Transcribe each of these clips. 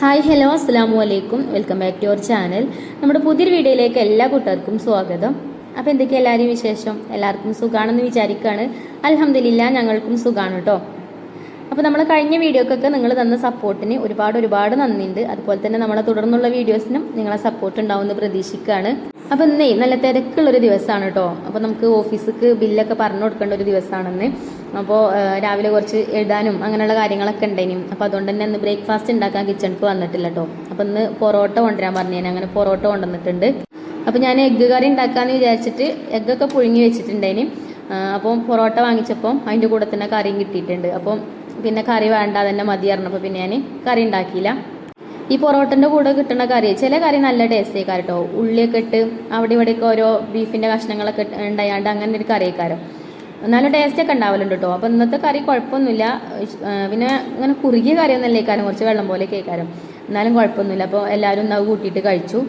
Hi hello അസ്സാം വലൈക്കും welcome back to your channel. നമ്മുടെ പുതിയൊരു വീഡിയോയിലേക്ക് എല്ലാ കൂട്ടുകാർക്കും സ്വാഗതം. അപ്പോൾ എന്തൊക്കെയാണ് എല്ലാവരും വിശേഷം? എല്ലാവർക്കും സുഖാണെന്ന് വിചാരിക്കുകയാണ് അലഹമില്ല ഞങ്ങൾക്കും സുഖമാണ് കേട്ടോ അപ്പോൾ നമ്മൾ കഴിഞ്ഞ വീഡിയോക്കൊക്കെ നിങ്ങൾ തന്ന സപ്പോർട്ടിന് ഒരുപാട് ഒരുപാട് നന്ദിയുണ്ട്. അതുപോലെ തന്നെ നമ്മളെ തുടർന്നുള്ള വീഡിയോസിനും നിങ്ങളെ സപ്പോർട്ട് ഉണ്ടാവുമെന്ന് പ്രതീക്ഷിക്കുകയാണ് അപ്പോൾ ഇന്നേ നല്ല തിരക്കുള്ളൊരു ദിവസമാണ് കേട്ടോ അപ്പോൾ നമുക്ക് ഓഫീസിക്ക് ബില്ലൊക്കെ പറഞ്ഞു കൊടുക്കേണ്ട ഒരു ദിവസമാണെന്ന് അപ്പോൾ രാവിലെ കുറച്ച് എഴുതാനും അങ്ങനെയുള്ള കാര്യങ്ങളൊക്കെ ഉണ്ടായിനും അപ്പോൾ അതുകൊണ്ട് തന്നെ ഇന്ന് ബ്രേക്ക്ഫാസ്റ്റ് ഉണ്ടാക്കാൻ കിച്ചണിക്ക് വന്നിട്ടില്ല കേട്ടോ അപ്പോൾ ഇന്ന് പൊറോട്ട കൊണ്ടുവരാൻ പറഞ്ഞു ഞാൻ അങ്ങനെ പൊറോട്ട കൊണ്ടുവന്നിട്ടുണ്ട്. അപ്പോൾ ഞാൻ എഗ്ഗ് കറി ഉണ്ടാക്കാമെന്ന് വിചാരിച്ചിട്ട് എഗ്ഗൊക്കെ പുഴുങ്ങി വെച്ചിട്ടുണ്ടേനും. അപ്പോൾ പൊറോട്ട വാങ്ങിച്ചപ്പോൾ അതിന്റെ കൂടെ തന്നെ കറിയും കിട്ടിയിട്ടുണ്ട്. അപ്പം പിന്നെ കറി വേണ്ട തന്നെ മതി പറഞ്ഞപ്പോൾ പിന്നെ ഞാൻ കറി ഉണ്ടാക്കിയില്ല. ഈ പൊറോട്ടന്റെ കൂടെ കിട്ടുന്ന കറി ചില കറി നല്ല ടേസ്റ്റ് ആയിക്കാരം കേട്ടോ ഉള്ളിയൊക്കെ ഇട്ട് അവിടെ ഇവിടെയൊക്കെ ഓരോ ബീഫിന്റെ കഷ്ണങ്ങളൊക്കെ ഉണ്ടായാണ്ട് അങ്ങനെ ഒരു കറി ആയിക്കാരം. നല്ല ടേസ്റ്റ് ഒക്കെ ഉണ്ടാവലുണ്ട് കേട്ടോ അപ്പോൾ ഇന്നത്തെ കറി കുഴപ്പമൊന്നുമില്ല. പിന്നെ ഇങ്ങനെ കുറുകിയ കറിയൊന്നുമല്ല ഇക്കാരം കുറച്ച് വെള്ളം പോലെ കേൾക്കാരം എന്നാലും കുഴപ്പമൊന്നുമില്ല. അപ്പോൾ എല്ലാവരും അത് കൂട്ടിയിട്ട് കഴിച്ചു.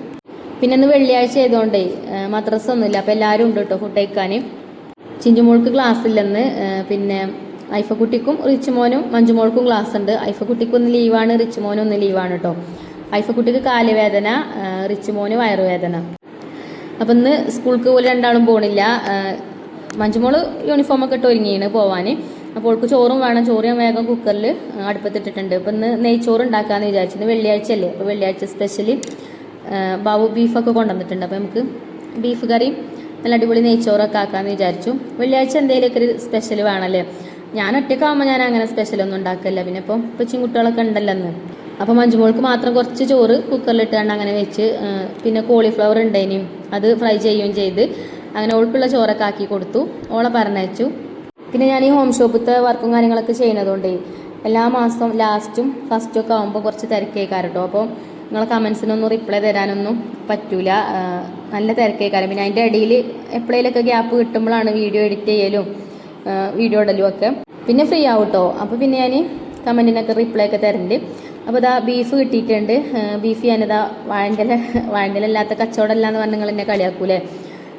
പിന്നെ ഇന്ന് വെള്ളിയാഴ്ച ആയതുകൊണ്ടേ മദ്രസ ഒന്നുമില്ല. അപ്പോൾ എല്ലാവരും ഉണ്ട് കേട്ടോ ഫുഡ് കഴിക്കാൻ ചിഞ്ചുമോൾക്ക് ക്ലാസ് ഇല്ലെന്ന് പിന്നെ ഐഫക്കുട്ടിക്കും റിച്ചുമോനും മഞ്ജുമോൾക്കും ക്ലാസ് ഉണ്ട്. ഐഫക്കുട്ടിക്ക് ഒന്ന് ലീവാണ് റിച്ചുമോനും ഒന്ന് ലീവാണ് കേട്ടോ ഐഫക്കുട്ടിക്ക് കാലുവേദന റിച്ചുമോന് വയറുവേദന. അപ്പം ഇന്ന് സ്കൂൾക്ക് പോലെ രണ്ടാളും പോണില്ല. ആ, മഞ്ജുമോൾ യൂണിഫോമൊക്കെ ഇട്ട് ഒരുങ്ങിയാണ് പോവാൻ അപ്പോൾ അവൾക്ക് ചോറും വേണം. ചോറ് ഞാൻ വേഗം കുക്കറിൽ അടുപ്പത്തിട്ടിട്ടുണ്ട്. അപ്പം ഇന്ന് നെയ്ച്ചോറ് ഉണ്ടാക്കാമെന്ന് വിചാരിച്ചു ഇന്ന് വെള്ളിയാഴ്ച അല്ലേ അപ്പോൾ വെള്ളിയാഴ്ച സ്പെഷ്യലി ബാബു ബീഫൊക്കെ കൊണ്ടുവന്നിട്ടുണ്ട്. അപ്പോൾ നമുക്ക് ബീഫ് കറി നല്ല അടിപൊളി നെയ്ച്ചോറൊക്കെ ആക്കാമെന്ന് വിചാരിച്ചു. വെള്ളിയാഴ്ച എന്തെങ്കിലുമൊക്കെ ഒരു സ്പെഷ്യൽ വേണമല്ലേ ഞാൻ ഒറ്റക്കാവുമ്പോൾ ഞാൻ അങ്ങനെ സ്പെഷ്യലൊന്നും ഉണ്ടാക്കില്ല പിന്നെ ഇപ്പം കൊച്ചും കുട്ടികളൊക്കെ ഉണ്ടല്ലോ അന്ന് അപ്പോൾ മഞ്ജുമോൾക്ക് മാത്രം കുറച്ച് ചോറ് കുക്കറിലിട്ടാണ്ട് അങ്ങനെ വെച്ച് പിന്നെ കോളിഫ്ലവർ ഉണ്ടേനും. അത് ഫ്രൈ ചെയ്യുകയും ചെയ്ത് അങ്ങനെ ഓൾക്കുള്ള ചോറൊക്കെ ആക്കി കൊടുത്തു. ഓളെ പറഞ്ഞയച്ചു. പിന്നെ ഞാൻ ഈ ഹോം ഷോപ്പിലത്തെ വർക്കും കാര്യങ്ങളൊക്കെ ചെയ്യുന്നതുകൊണ്ട് എല്ലാ മാസവും ലാസ്റ്റും ഫസ്റ്റും ഒക്കെ ആകുമ്പോൾ കുറച്ച് തിരക്കേക്കാരം കേട്ടോ അപ്പോൾ നിങ്ങളെ കമൻസിനൊന്നും റിപ്ലൈ തരാനൊന്നും പറ്റൂല. നല്ല തിരക്കേക്കാരം. പിന്നെ അതിന്റെ ഇടയിൽ എപ്പോഴേലൊക്കെ ഗ്യാപ്പ് കിട്ടുമ്പോഴാണ് വീഡിയോ എഡിറ്റ് ചെയ്യലും വീഡിയോ ഇടലും ഒക്കെ. പിന്നെ ഫ്രീ ആവും കേട്ടോ അപ്പോൾ പിന്നെ ഞാൻ കമന്റിനൊക്കെ റിപ്ലൈ ഒക്കെ തരുന്നുണ്ട് അപ്പോൾ ഇതാ ബീഫ് കിട്ടിയിട്ടുണ്ട്. ബീഫ് ഞാനിതാ വാഴണ്ടല വാഴണ്ടലല്ലാത്ത കച്ചവടമല്ല എന്ന് പറഞ്ഞ് നിങ്ങൾ എന്നെ കളിയാക്കൂലേ?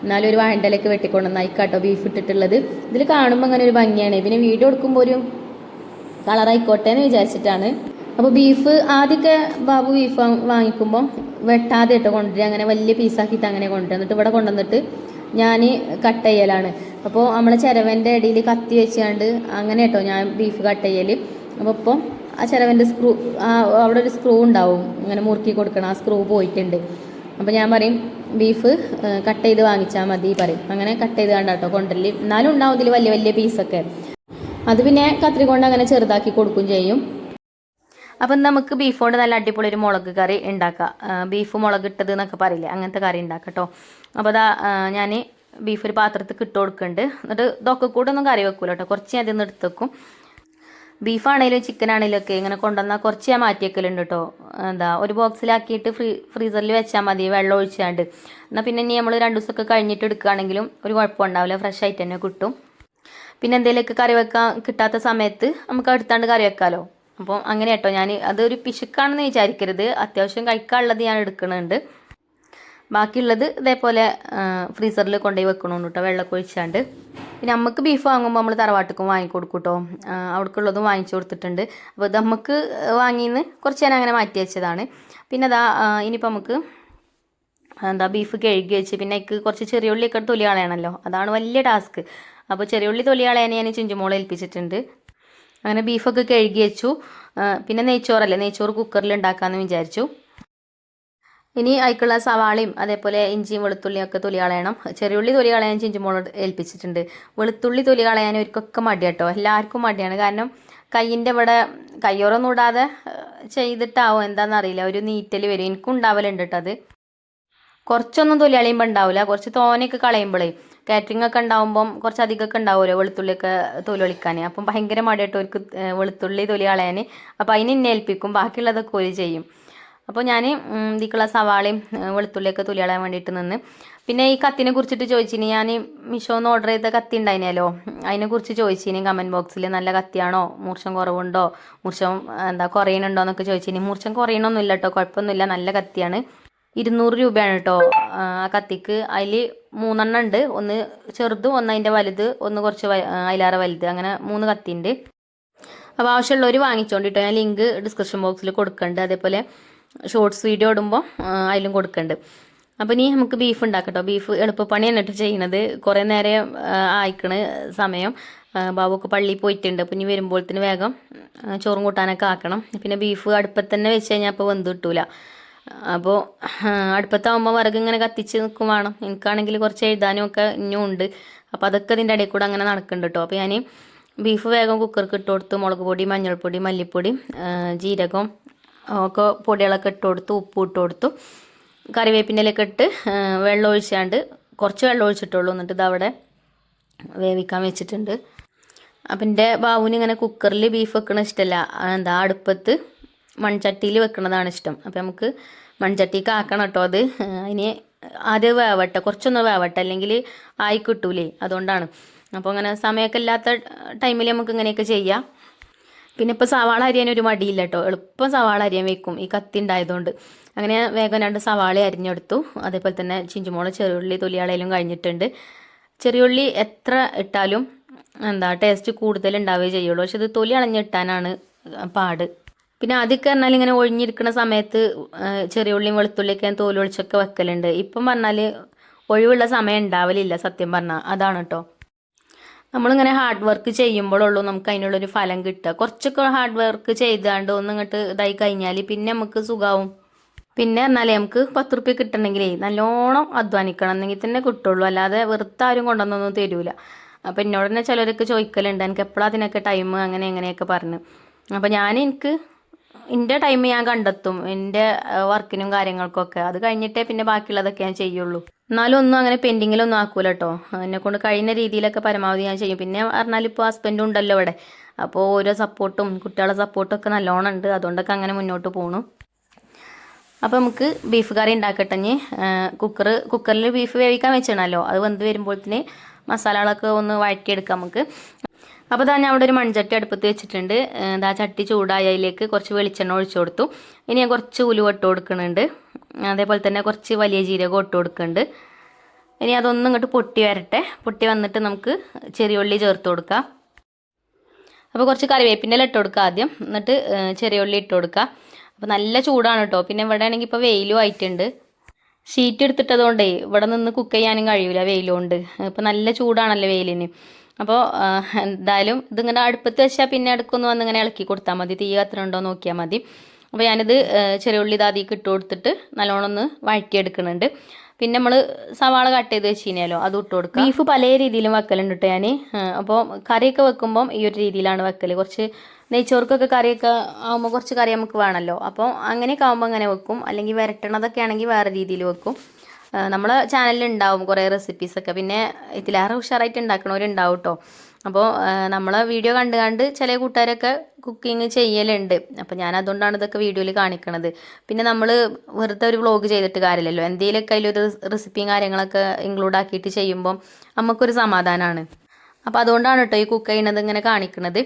എന്നാലും ഒരു വാഴണ്ടലൊക്കെ വെട്ടിക്കൊണ്ടു നയിക്കാട്ടോ ബീഫ് ഇട്ടിട്ടുള്ളത്. ഇതിൽ കാണുമ്പോൾ അങ്ങനെ ഒരു ഭംഗിയാണ്. പിന്നെ വീഡിയോ എടുക്കുമ്പോൾ ഒരു കളറായിക്കോട്ടെ എന്ന് വിചാരിച്ചിട്ടാണ്. അപ്പോൾ ബീഫ് ആദ്യമൊക്കെ ബാബു ബീഫ് വാങ്ങിക്കുമ്പോൾ വെട്ടാതെ ഇട്ട് കൊണ്ടുവരിക. അങ്ങനെ വലിയ പീസാക്കിയിട്ട് അങ്ങനെ കൊണ്ടുവരും എന്നിട്ട് ഇവിടെ കൊണ്ടുവന്നിട്ട് ഞാൻ കട്ട് ചെയ്യലാണ്. അപ്പോൾ നമ്മളെ ചിരവന്റെ ഇടയിൽ കത്തി വെച്ചാണ്ട് അങ്ങനെ കേട്ടോ ഞാൻ ബീഫ് കട്ട് ചെയ്യൽ അപ്പോൾ ഇപ്പം ആ ചിരവന്റെ സ്ക്രൂ അവിടെ ഒരു സ്ക്രൂ ഉണ്ടാവും. ഇങ്ങനെ മുറുക്കി കൊടുക്കണം ആ സ്ക്രൂ പോയിട്ടുണ്ട്. അപ്പോൾ ഞാൻ പറയും ബീഫ് കട്ട് ചെയ്ത് വാങ്ങിച്ചാൽ മതി പറയും. അങ്ങനെ കട്ട് ചെയ്ത് കണ്ട കേട്ടോ എന്നാലും ഉണ്ടാവും ഇതിൽ വലിയ വലിയ പീസൊക്കെ അത് പിന്നെ കത്രി കൊണ്ട് അങ്ങനെ ചെറുതാക്കി കൊടുക്കും ചെയ്യും. അപ്പം നമുക്ക് ബീഫോണ്ട് നല്ല അടിപൊളി ഒരു മുളക് കറി ഉണ്ടാക്കാം. ബീഫ് മുളക് ഇട്ടത് എന്നൊക്കെ പറയില്ലേ അങ്ങനത്തെ കറി ഉണ്ടാക്കാം കേട്ടോ അപ്പോൾ അതാ ഞാൻ ബീഫ് ഒരു പാത്രത്തിൽ ഇട്ട് കൊടുക്കുന്നുണ്ട് എന്നിട്ട് ഇതൊക്കെ കൂടെ ഒന്നും കറി വെക്കൂല കേട്ടോ കുറച്ച് ഞാൻ അതിൽ എടുത്ത് വെക്കും. ബീഫാണേലും ചിക്കൻ ആണേലും ഒക്കെ ഇങ്ങനെ കൊണ്ടുവന്നാൽ കുറച്ച് ഞാൻ മാറ്റി വെക്കലുണ്ട് കേട്ടോ എന്താ ഒരു ബോക്സിലാക്കിയിട്ട് ഫ്രീ ഫ്രീസറിൽ വെച്ചാൽ മതി വെള്ളം ഒഴിച്ചാണ്ട്. എന്നാൽ പിന്നെ ഇനി നമ്മൾ രണ്ട് ദിവസമൊക്കെ കഴിഞ്ഞിട്ട് എടുക്കുകയാണെങ്കിലും ഒരു കുഴപ്പം ഉണ്ടാവില്ല ഫ്രഷ് ആയിട്ട് തന്നെ കിട്ടും. പിന്നെ എന്തെങ്കിലുമൊക്കെ കറി വെക്കാൻ കിട്ടാത്ത സമയത്ത് നമുക്ക് അടുത്താണ്ട് കറി വെക്കാമല്ലോ അപ്പോൾ അങ്ങനെ കേട്ടോ ഞാൻ അതൊരു പിശുക്കാണെന്ന് വിചാരിക്കരുത്. അത്യാവശ്യം കഴിക്കാനുള്ളത് ഞാൻ എടുക്കുന്നുണ്ട് ബാക്കിയുള്ളത് ഇതേപോലെ ഫ്രീസറിൽ കൊണ്ടുപോയി വെക്കണമെന്ന് കേട്ടോ വെള്ളമൊക്കെ ഒഴിച്ചാണ്ട്. പിന്നെ നമുക്ക് ബീഫ് വാങ്ങുമ്പോൾ നമ്മൾ തറവാട്ടിക്കും വാങ്ങിക്കൊടുക്കും കേട്ടോ അവിടേക്കുള്ളതും വാങ്ങിച്ചു കൊടുത്തിട്ടുണ്ട്. അപ്പോൾ ഇത് നമുക്ക് വാങ്ങിന്ന് കുറച്ച് ഞാൻ അങ്ങനെ മാറ്റി വെച്ചതാണ്. പിന്നെ അതാ ഇനിയിപ്പോൾ നമുക്ക് എന്താ ബീഫ് കഴുകി വെച്ച് പിന്നെ എനിക്ക് കുറച്ച് ചെറിയ ഉള്ളിയൊക്കെ തൊലി കളയണമല്ലോ അതാണ് വലിയ ടാസ്ക് അപ്പോൾ ചെറിയ ഉള്ളി തൊലി കളയാൻ ഞാൻ ചിഞ്ചുമോളെ ഏൽപ്പിച്ചിട്ടുണ്ട്. അങ്ങനെ ബീഫൊക്കെ കഴുകി വെച്ചു. പിന്നെ നെയ്ച്ചോറല്ലേ നെയ്ച്ചോറ് കുക്കറിൽ ഉണ്ടാക്കാമെന്ന് വിചാരിച്ചു. ഇനി അതിക്കുള്ള സവാളയും അതേപോലെ ഇഞ്ചിയും വെളുത്തുള്ളിയും ഒക്കെ തൊലി കളയണം. ചെറിയുള്ളി തൊലി കളയാൻ ചിഞ്ചുമോളോട് ഏൽപ്പിച്ചിട്ടുണ്ട്. വെളുത്തുള്ളി തൊലി കളയാൻ ഒരുക്കൊക്കെ മടി കേട്ടോ എല്ലാവർക്കും മടിയാണ്. കാരണം കയ്യിന്റെ ഇവിടെ കയ്യോറൊന്നും ഇടാതെ ചെയ്തിട്ടാവോ എന്താണെന്നറിയില്ല ഒരു നീറ്റൽ വരും. എനിക്കും ഉണ്ടാവലുണ്ട് കേട്ടോ അത്. കുറച്ചൊന്നും തൊലി കളയുമ്പോൾ ഉണ്ടാവില്ല കുറച്ച് തോനെയൊക്കെ കളയുമ്പോഴേ കാറ്ററിംഗ് ഒക്കെ ഉണ്ടാവുമ്പം കുറച്ച് അധികമൊക്കെ ഉണ്ടാവുമല്ലോ വെളുത്തുള്ളിയൊക്കെ തൊലി ഒളിക്കാൻ അപ്പം ഭയങ്കര മടിയായിട്ട് അവർക്ക് വെളുത്തുള്ളി തൊലി കളയാൻ അപ്പോൾ അതിന് എന്നെ ഏൽപ്പിക്കും. ബാക്കിയുള്ളതൊക്കെ ഒരു ചെയ്യും. അപ്പോൾ ഞാൻ ഇതിക്കുള്ള സവാളയും വെളുത്തുള്ളിയൊക്കെ തുലിയാളാൻ വേണ്ടിയിട്ട് നിന്ന്. പിന്നെ ഈ കത്തിനെ കുറിച്ചിട്ട് ചോദിച്ചിനി. ഞാൻ മിഷോന്ന് ഓർഡർ ചെയ്ത കത്തി ഉണ്ടായിനല്ലോ. അതിനെ കുറിച്ച് ചോദിച്ചിനി കമന്റ് ബോക്സിൽ നല്ല കത്തിയാണോ? മൂർച്ചം കുറവുണ്ടോ? മൂർച്ചം എന്താ കുറയണുണ്ടോ എന്നൊക്കെ ചോദിച്ചിനി. മൂർച്ചം കുറയണമൊന്നുമില്ല കേട്ടോ കുഴപ്പമൊന്നുമില്ല നല്ല കത്തിയാണ്. ഇരുന്നൂറ് രൂപയാണ് കേട്ടോ ആ കത്തിക്ക്. അതിൽ മൂന്നെണ്ണം ഉണ്ട്. ഒന്ന് ചെറുതും ഒന്ന് അതിന്റെ വലുത് ഒന്ന് കുറച്ച് വ- വലുത്. അങ്ങനെ മൂന്ന് കത്തിയുണ്ട് അപ്പോൾ ആവശ്യമുള്ളവർ വാങ്ങിച്ചോണ്ടിട്ടോ. ഞാൻ ലിങ്ക് ഡിസ്ക്രിപ്ഷൻ ബോക്സിൽ കൊടുക്കുന്നുണ്ട് അതേപോലെ ഷോർട്സ് വീഡിയോ ഇടുമ്പോൾ അതിലും കൊടുക്കുന്നുണ്ട് അപ്പോൾ ഇനി നമുക്ക് ബീഫ് ഉണ്ടാക്കട്ടോ ബീഫ് എളുപ്പപ്പണി എന്നിട്ട് ചെയ്യണത് കുറേ നേരം ആയിക്കണ് സമയം. ബാബുക്ക് പള്ളിയിൽ പോയിട്ടുണ്ട്. അപ്പോൾ ഇനി വരുമ്പോഴത്തിന് വേഗം ചോറും കൂട്ടാനൊക്കെ ആക്കണം. പിന്നെ ബീഫ് അടുപ്പത്ത് തന്നെ വെച്ച് കഴിഞ്ഞാൽ അപ്പോൾ വെന്ത് കിട്ടൂല. അപ്പോൾ അടുപ്പത്താവുമ്പോൾ വിറക് ഇങ്ങനെ കത്തിച്ച് നിൽക്കും വേണം. എനിക്കാണെങ്കിൽ കുറച്ച് എഴുതാനും ഒക്കെ ഇനിയും ഉണ്ട്. അപ്പോൾ അതൊക്കെ ഇതിന്റെ ഇടയിൽ കൂടെ അങ്ങനെ നടക്കുന്നുണ്ട് കേട്ടോ അപ്പോൾ ഞാൻ ബീഫ് വേഗം കുക്കർക്ക് ഇട്ട് കൊടുത്ത് മുളക് പൊടി മഞ്ഞൾപ്പൊടി മല്ലിപ്പൊടി ജീരകം ഒക്കെ പൊടികളൊക്കെ ഇട്ട് കൊടുത്തു ഉപ്പ് ഇട്ട് കൊടുത്തു. കറിവേപ്പിന്റെലൊക്കെ ഇട്ട് വെള്ളം ഒഴിച്ചാണ്ട് കുറച്ച് വെള്ളം ഒഴിച്ചിട്ടുള്ളൂ. എന്നിട്ട് ഇതവിടെ വേവിക്കാൻ വെച്ചിട്ടുണ്ട്. അപ്പം എന്റെ ബാബുവിന് ഇങ്ങനെ കുക്കറിൽ ബീഫ് വെക്കണ ഇഷ്ടമല്ല എന്താ അടുപ്പത്ത് മൺചട്ടിയിൽ വെക്കണതാണ് ഇഷ്ടം. അപ്പം നമുക്ക് മൺചട്ടിക്ക് ആക്കണം കേട്ടോ അത്. അതിന് ആദ്യം വേവട്ടെ. കുറച്ചൊന്ന് വേവട്ടെ. അല്ലെങ്കിൽ ആയി കിട്ടൂലേ. അതുകൊണ്ടാണ്. അപ്പോൾ അങ്ങനെ സമയമൊക്കെ ഇല്ലാത്ത ടൈമിൽ നമുക്ക് ഇങ്ങനെയൊക്കെ ചെയ്യാം. പിന്നെ ഇപ്പോൾ സവാള അരിയാൻ ഒരു മടിയില്ല കേട്ടോ എളുപ്പം സവാള അരിയാൻ വെക്കും. ഈ കത്തി ഉണ്ടായതുകൊണ്ട്. അങ്ങനെ വേഗം രണ്ട് സവാള അരിഞ്ഞെടുത്തു. അതേപോലെ തന്നെ ചിഞ്ചുമോൾ ചെറിയുള്ളി തൊലിയാളയിലും കഴിഞ്ഞിട്ടുണ്ട്. ചെറിയുള്ളി എത്ര ഇട്ടാലും എന്താ ടേസ്റ്റ് കൂടുതൽ ഉണ്ടാവുകയേ ചെയ്യുള്ളൂ. പക്ഷെ ഇത് തൊലി അളഞ്ഞിട്ടാനാണ് പാട്. പിന്നെ ആദ്യമൊക്കെ പറഞ്ഞാൽ ഇങ്ങനെ ഒഴിഞ്ഞിരിക്കുന്ന സമയത്ത് ചെറിയ ഉള്ളിയും വെളുത്തുള്ളിയൊക്കെ ഞാൻ ഒളിച്ചൊക്കെ വെക്കലുണ്ട്. ഇപ്പം പറഞ്ഞാൽ ഒഴിവുള്ള സമയം ഉണ്ടാവലില്ല സത്യം പറഞ്ഞാൽ അതാണ് കേട്ടോ നമ്മളിങ്ങനെ ഹാർഡ് വർക്ക് ചെയ്യുമ്പോഴുള്ളൂ നമുക്ക് അതിനുള്ളൊരു ഫലം കിട്ടുക. കുറച്ചൊക്കെ ഹാർഡ് വർക്ക് ചെയ്താണ്ട് ഒന്ന് ഇങ്ങോട്ട് ഇതായി കഴിഞ്ഞാൽ പിന്നെ നമുക്ക് സുഖാവും. പിന്നെ എന്നാലേ നമുക്ക് പത്ത് റുപ്യ കിട്ടണമെങ്കിലേ നല്ലോണം അധ്വാനിക്കണം. എന്നെങ്കിൽ തന്നെ കിട്ടുള്ളൂ. അല്ലാതെ വെറുതെ ആരും കൊണ്ടുവന്നൊന്നും തരൂല. അപ്പം എന്നോട് തന്നെ ചിലരൊക്കെ ചോദിക്കലുണ്ട്. എനിക്ക് എപ്പോഴാണ് അതിനൊക്കെ ടൈം അങ്ങനെ എങ്ങനെയൊക്കെ പറഞ്ഞു. അപ്പം ഞാൻ എനിക്ക് എന്റെ ടൈം ഞാൻ കണ്ടെത്തും. എന്റെ വർക്കിനും കാര്യങ്ങൾക്കൊക്കെ. അത് കഴിഞ്ഞിട്ടേ പിന്നെ ബാക്കിയുള്ളതൊക്കെ ഞാൻ ചെയ്യുള്ളൂ. എന്നാലും ഒന്നും അങ്ങനെ പെൻഡിങ്ങിലൊന്നും ആക്കൂല കേട്ടോ എന്നെ കൊണ്ട് കഴിയുന്ന രീതിയിലൊക്കെ പരമാവധി ഞാൻ ചെയ്യും. പിന്നെ പറഞ്ഞാൽ ഇപ്പോൾ ഹസ്ബൻഡും ഉണ്ടല്ലോ ഇവിടെ. അപ്പോൾ ഓരോ സപ്പോർട്ടും കുട്ടികളുടെ സപ്പോർട്ടും ഒക്കെ നല്ലോണം ഉണ്ട്. അതുകൊണ്ടൊക്കെ അങ്ങനെ മുന്നോട്ട് പോണു. അപ്പോൾ നമുക്ക് ബീഫ് കറി ഉണ്ടാക്കട്ടെ ഇനി. കുക്കർ കുക്കറിൽ ബീഫ് വേവിക്കാൻ വെച്ചിടണമല്ലോ അത് വെന്ത് വരുമ്പോഴത്തേന് മസാലകളൊക്കെ ഒന്ന് വഴറ്റിയെടുക്കാം നമുക്ക്. അപ്പോൾ ഇതാ ഞാൻ അവിടെ ഒരു മൺചട്ടി അടുപ്പത്ത് വെച്ചിട്ടുണ്ട്. ഇതാ ചട്ടി ചൂടായി അതിലേക്ക് കുറച്ച് വെളിച്ചെണ്ണ ഒഴിച്ചു കൊടുത്തു. ഇനി ഞാൻ കുറച്ച് ഉലുവ ഇട്ട് കൊടുക്കുന്നുണ്ട്. അതേപോലെ തന്നെ കുറച്ച് വലിയ ജീരകം ഇട്ട് കൊടുക്കുന്നുണ്ട്. ഇനി അതൊന്നും ഇങ്ങോട്ട് പൊട്ടി വരട്ടെ. പൊട്ടി വന്നിട്ട് നമുക്ക് ചെറിയ ഉള്ളി ചേർത്ത് കൊടുക്കാം. അപ്പോൾ കുറച്ച് കറിവേപ്പിന്റെ ഇല ഇട്ട് കൊടുക്കുക ആദ്യം. എന്നിട്ട് ചെറിയുള്ളി ഇട്ട് കൊടുക്കുക അപ്പോൾ നല്ല ചൂടാണ് കേട്ടോ. പിന്നെ ഇവിടെ ആണെങ്കിൽ ഇപ്പോൾ വെയിലും ആയിട്ടുണ്ട്. ഷീറ്റ് എടുത്തിട്ടതുകൊണ്ടേ ഇവിടെ നിന്ന് കുക്ക് ചെയ്യാനും കഴിയില്ല വെയിലുകൊണ്ട്. ഇപ്പോൾ നല്ല ചൂടാണല്ലോ വെയിലിന്. അപ്പോൾ എന്തായാലും ഇതിങ്ങനെ അടുപ്പത്ത് വെച്ചാൽ പിന്നെ അടുക്കൊന്ന് വന്ന് ഇങ്ങനെ ഇളക്കി കൊടുത്താൽ മതി. തീ കത്തിനുണ്ടോ നോക്കിയാൽ മതി. അപ്പോൾ ഞാനിത് ഏഹ്, ചെറിയ ഉള്ളി ഇതാദ്യം ഇട്ട് കൊടുത്തിട്ട് നല്ലോണം ഒന്ന് വഴറ്റിയെടുക്കുന്നുണ്ട്. പിന്നെ നമ്മൾ സവാള കട്ട് ചെയ്ത് വെച്ചിനല്ലോ അത് ഇട്ട് കൊടുക്കുക ബീഫ് പല രീതിയിലും വെക്കലുണ്ട് കേട്ടോ ഞാൻ അപ്പോൾ കറിയൊക്കെ വെക്കുമ്പം ഈ ഒരു രീതിയിലാണ് വെക്കൽ കുറച്ച് നെയ്ച്ചോർക്കൊക്കെ കറിയൊക്കെ ആകുമ്പോൾ കുറച്ച് കറി നമുക്ക് വേണമല്ലോ അപ്പോൾ അങ്ങനെയൊക്കെ ആകുമ്പോൾ അങ്ങനെ വെക്കും. അല്ലെങ്കിൽ വരട്ടണതൊക്കെ ആണെങ്കിൽ വേറെ രീതിയിൽ വെക്കും. നമ്മളെ ചാനലിൽ ഉണ്ടാവും കുറേ റെസിപ്പീസൊക്കെ പിന്നെ ഇതിലേറെ ഉഷാറായിട്ട് ഉണ്ടാക്കണവരുണ്ടാവും കേട്ടോ അപ്പോൾ നമ്മളെ വീഡിയോ കണ്ട് കണ്ട് ചില കൂട്ടുകാരൊക്കെ കുക്കിംഗ് ചെയ്യലുണ്ട്. അപ്പോൾ ഞാൻ അതുകൊണ്ടാണ് ഇതൊക്കെ വീഡിയോയിൽ കാണിക്കണത്. പിന്നെ നമ്മൾ വെറുതെ ഒരു വ്ളോഗ് ചെയ്തിട്ട് കാര്യമില്ലല്ലോ എന്തെങ്കിലുമൊക്കെ അതിലൊരു റെസിപ്പിയും കാര്യങ്ങളൊക്കെ ഇൻക്ലൂഡ് ആക്കിയിട്ട് ചെയ്യുമ്പോൾ നമുക്കൊരു സമാധാനമാണ് അപ്പോൾ അതുകൊണ്ടാണ് കേട്ടോ ഈ കുക്ക് ചെയ്യണത് ഇങ്ങനെ കാണിക്കണത്.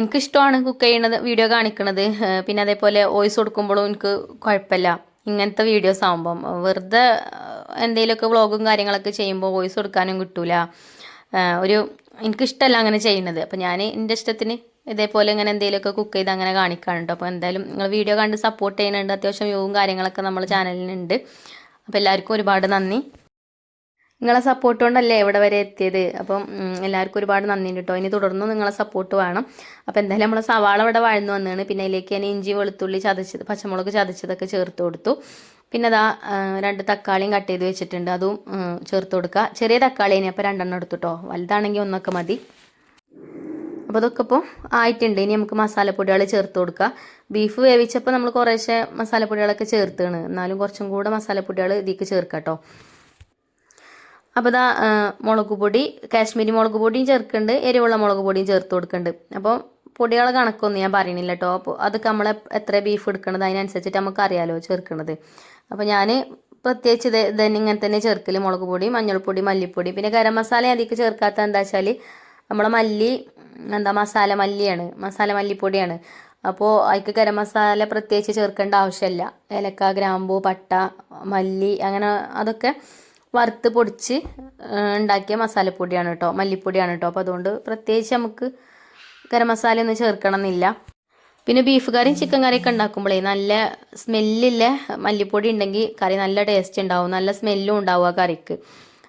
എനിക്കിഷ്ടമാണ് കുക്ക് ചെയ്യണത് വീഡിയോ കാണിക്കണത്. പിന്നെ അതേപോലെ വോയിസ് കൊടുക്കുമ്പോഴും എനിക്ക് കുഴപ്പമില്ല ഇങ്ങനത്തെ വീഡിയോസ് ആകുമ്പം വെറുതെ എന്തെങ്കിലുമൊക്കെ വ്ളോഗും കാര്യങ്ങളൊക്കെ ചെയ്യുമ്പോൾ വോയിസ് കൊടുക്കാനും കിട്ടൂല. ഒരു എനിക്കിഷ്ടമല്ല അങ്ങനെ ചെയ്യുന്നത്. അപ്പോൾ ഞാൻ എന്റെ ഇഷ്ടത്തിന് ഇതേപോലെ ഇങ്ങനെ എന്തെങ്കിലുമൊക്കെ കുക്ക് ചെയ്ത് അങ്ങനെ കാണിക്കാറുണ്ട്. അപ്പോൾ എന്തായാലും നിങ്ങൾ വീഡിയോ കണ്ട് സപ്പോർട്ട് ചെയ്യുന്നുണ്ട്. അത്യാവശ്യം വ്യൂവും കാര്യങ്ങളൊക്കെ നമ്മൾ ചാനലിനുണ്ട് അപ്പോൾ എല്ലാവർക്കും ഒരുപാട് നന്ദി. നിങ്ങളെ സപ്പോർട്ട് കൊണ്ടല്ലേ ഇവിടെ വരെ എത്തിയത്? അപ്പം എല്ലാവർക്കും ഒരുപാട് നന്ദിയുണ്ട് കേട്ടോ ഇനി തുടർന്നും നിങ്ങളെ സപ്പോർട്ട് വേണം. അപ്പോൾ എന്തായാലും നമ്മളെ സവാള ഇവിടെ വഴന്നു വന്നതാണ് പിന്നെ അതിലേക്ക് ഞാൻ ഇഞ്ചി വെളുത്തുള്ളി ചതച്ചത് പച്ചമുളക് ചതച്ചതൊക്കെ ചേർത്ത് കൊടുത്തു. പിന്നെ അതാ രണ്ട് തക്കാളിയും കട്ട് ചെയ്ത് വെച്ചിട്ടുണ്ട്. അതും ചേർത്ത് കൊടുക്കുക ചെറിയ തക്കാളി ഇനി അപ്പോൾ രണ്ടെണ്ണം എടുത്തു കേട്ടോ വലുതാണെങ്കിൽ ഒന്നൊക്കെ മതി. അപ്പോൾ അതൊക്കെ ഇപ്പോൾ ആയിട്ടുണ്ട്. ഇനി നമുക്ക് മസാലപ്പൊടികൾ ചേർത്ത് കൊടുക്കുക ബീഫ് വേവിച്ചപ്പോൾ നമ്മൾ കുറേശ്ശെ മസാലപ്പൊടികളൊക്കെ ചേർത്താണ്. എന്നാലും കുറച്ചും കൂടെ മസാലപ്പൊടികൾ ഇതിലേക്ക് ചേർക്കാം കേട്ടോ അപ്പോൾ ഇതാ മുളക് പൊടി കാശ്മീരി മുളക് പൊടിയും ചേർക്കുന്നുണ്ട് എരിവുള്ള മുളക് പൊടിയും ചേർത്ത് കൊടുക്കുന്നുണ്ട് അപ്പോൾ പൊടികളെ കണക്കൊന്നും ഞാൻ പറയണില്ല കേട്ടോ അപ്പോൾ അതൊക്കെ നമ്മൾ എത്ര ബീഫ് എടുക്കണത് അതിനനുസരിച്ചിട്ട് നമുക്ക് അറിയാലോ ചേർക്കണത്. അപ്പോൾ ഞാൻ പ്രത്യേകിച്ച് ഇത് ഇതന്നെ ഇങ്ങനെ തന്നെ ചേർക്കൽ മുളക് പൊടി മഞ്ഞൾപ്പൊടി മല്ലിപ്പൊടി. പിന്നെ ഗരം മസാല അതിലേക്ക് ചേർക്കാത്ത എന്താ വെച്ചാൽ നമ്മളെ മല്ലി എന്താ മസാല മല്ലിയാണ് മസാല മല്ലിപ്പൊടിയാണ്. അപ്പോൾ അതിക്ക് ഗരം മസാല പ്രത്യേകിച്ച് ചേർക്കേണ്ട ആവശ്യമില്ല ഏലക്ക ഗ്രാമ്പൂ പട്ട മല്ലി അങ്ങനെ അതൊക്കെ വറുത്ത് പൊടിച്ച് ഉണ്ടാക്കിയ മസാലപ്പൊടിയാണ് കേട്ടോ മല്ലിപ്പൊടിയാണ് കേട്ടോ അപ്പോൾ അതുകൊണ്ട് പ്രത്യേകിച്ച് നമുക്ക് ഗരം മസാല ഒന്നും ചേർക്കണം എന്നില്ല പിന്നെ ബീഫ് കറിയും ചിക്കൻ കറിയൊക്കെ ഉണ്ടാക്കുമ്പോഴേ നല്ല സ്മെല്ലില്ല മല്ലിപ്പൊടി ഉണ്ടെങ്കിൽ കറി നല്ല ടേസ്റ്റ് ഉണ്ടാവും. നല്ല സ്മെല്ലും ഉണ്ടാവും ആ കറിക്ക്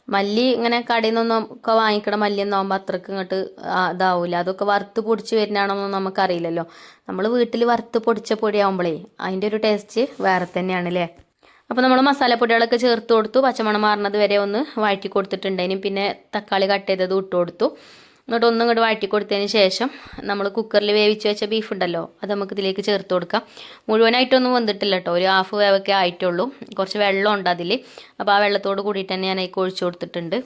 മല്ലി ഇങ്ങനെ കടയിൽ നിന്നൊന്നും ഒക്കെ വാങ്ങിക്കണ മല്ലിയൊന്നും ആകുമ്പോൾ അത്രയ്ക്ക് ഇങ്ങോട്ട് ഇതാവില്ല അതൊക്കെ വറുത്ത് പൊടിച്ച് വരുന്നതാണെന്നൊന്നും നമുക്കറിയില്ലല്ലോ. നമ്മൾ വീട്ടിൽ വറുത്ത് പൊടിച്ച പൊടിയാകുമ്പോഴേ അതിന്റെ ഒരു ടേസ്റ്റ് വേറെ തന്നെയാണ് അല്ലേ അപ്പോൾ നമ്മൾ മസാലപ്പൊടികളൊക്കെ ചേർത്ത് കൊടുത്തു. പച്ചമണം മാറുന്നത് വരെ ഒന്ന് വഴറ്റി കൊടുത്തിട്ടുണ്ടേനും പിന്നെ തക്കാളി കട്ട് ചെയ്തത് ഇട്ട് കൊടുത്തു. എന്നിട്ട് ഒന്നും ഇങ്ങോട്ട് വഴറ്റി കൊടുത്തതിന് ശേഷം നമ്മൾ കുക്കറിൽ വേവിച്ച് വെച്ച ബീഫ് ഉണ്ടല്ലോ അത് നമുക്ക് ഇതിലേക്ക് ചേർത്ത് കൊടുക്കാം. മുഴുവനായിട്ടൊന്നും വന്നിട്ടില്ല കേട്ടോ ഒരു ഹാഫ് വേവൊക്കെ ആയിട്ടുള്ളൂ. കുറച്ച് വെള്ളമുണ്ട് അതിൽ അപ്പോൾ ആ വെള്ളത്തോട് കൂടിയിട്ട് തന്നെ ഞാൻ അതിലേക്ക് ഒഴിച്ചു കൊടുത്തിട്ടുണ്ട്.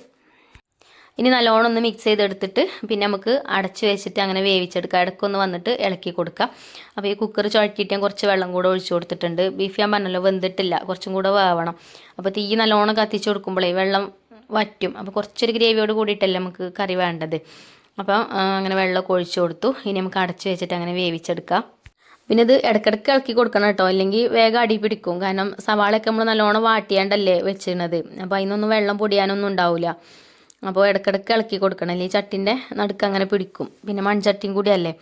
ഇനി നല്ലോണം ഒന്ന് മിക്സ് ചെയ്തെടുത്തിട്ട് പിന്നെ നമുക്ക് അടച്ച് വെച്ചിട്ട് അങ്ങനെ വേവിച്ചെടുക്കാം. ഇടയ്ക്കൊന്ന് വന്നിട്ട് ഇളക്കി കൊടുക്കാം. അപ്പോൾ ഈ കുക്കർ ചുഴറ്റിയിട്ട് ഞാൻ കുറച്ച് വെള്ളം കൂടെ ഒഴിച്ചു കൊടുത്തിട്ടുണ്ട്. ബീഫ് ഞാൻ പറഞ്ഞല്ലോ വെന്തിട്ടില്ല. കുറച്ചും കൂടെ വേവണം. അപ്പോൾ തീ നല്ലോണം കത്തിച്ച് കൊടുക്കുമ്പോഴേ വെള്ളം വറ്റും. അപ്പോൾ കുറച്ചൊരു ഗ്രേവിയോട് കൂടിയിട്ടല്ലേ നമുക്ക് കറി വേണ്ടത്. അപ്പം അങ്ങനെ വെള്ളമൊക്കെ ഒഴിച്ചു കൊടുത്തു. ഇനി നമുക്ക് അടച്ച് വെച്ചിട്ട് അങ്ങനെ വേവിച്ചെടുക്കാം. പിന്നെ ഇത് ഇടയ്ക്കിടയ്ക്ക് ഇളക്കി കൊടുക്കണം കേട്ടോ. അല്ലെങ്കിൽ വേഗം അടി പിടിക്കും. കാരണം സവാളയൊക്കെ നമ്മൾ നല്ലോണം വാട്ടിയാണ്ടല്ലേ വെച്ചിരുന്നത്. അപ്പോൾ അതിനൊന്നും വെള്ളം പൊടിയാനൊന്നും ഉണ്ടാവില്ല അപ്പോൾ ഇടക്കിടക്ക് ഇളക്കി കൊടുക്കണം. അല്ലെങ്കിൽ ചട്ടിന്റെ നടുക്ക് അങ്ങനെ പിടിക്കും. പിന്നെ മൺചട്ടിയും കൂടിയല്ലേ?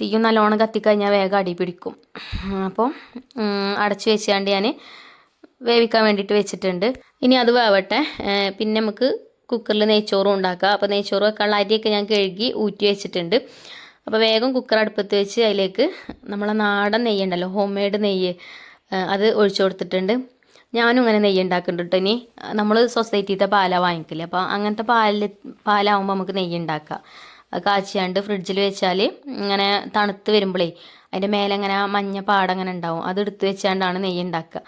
തീയും നല്ലോണം കത്തിക്കഴിഞ്ഞാൽ വേഗം അടി പിടിക്കും. അപ്പോൾ അടച്ചു വെച്ചാണ്ട് ഞാൻ വേവിക്കാൻ വേണ്ടിയിട്ട് വെച്ചിട്ടുണ്ട്. ഇനി അത് വേവട്ടെ. പിന്നെ നമുക്ക് കുക്കറിൽ നെയ്ച്ചോറും ഉണ്ടാക്കാം. അപ്പോൾ നെയ്ച്ചോറ് വെക്കാനുള്ള അരിയൊക്കെ ഞാൻ കഴുകി ഊറ്റി വെച്ചിട്ടുണ്ട്. അപ്പോൾ വേഗം കുക്കർ അടുപ്പത്ത് വെച്ച് അതിലേക്ക് നമ്മളെ നാടൻ നെയ്യ് ഉണ്ടല്ലോ ഹോം മെയ്ഡ് നെയ്യ് അത് ഒഴിച്ചു കൊടുത്തിട്ടുണ്ട്. ഞാനും അങ്ങനെ നെയ്യ് ഉണ്ടാക്കുന്നുണ്ട് ഇനി. നമ്മൾ സൊസൈറ്റിയിലത്തെ പാലാണ് വാങ്ങിക്കില്ലേ അപ്പോൾ അങ്ങനത്തെ പാലിൽ പാലാവുമ്പോൾ നമുക്ക് നെയ്യ് ഉണ്ടാക്കാം. കാച്ചിയാണ്ട് ഫ്രിഡ്ജിൽ വെച്ചാൽ ഇങ്ങനെ തണുത്ത് വരുമ്പോഴേ അതിന്റെ മേലെ അങ്ങനെ മഞ്ഞ പാടങ്ങനെ ഉണ്ടാവും. അത് എടുത്ത് വെച്ചാണ്ടാണ് നെയ്യ് ഉണ്ടാക്കുക.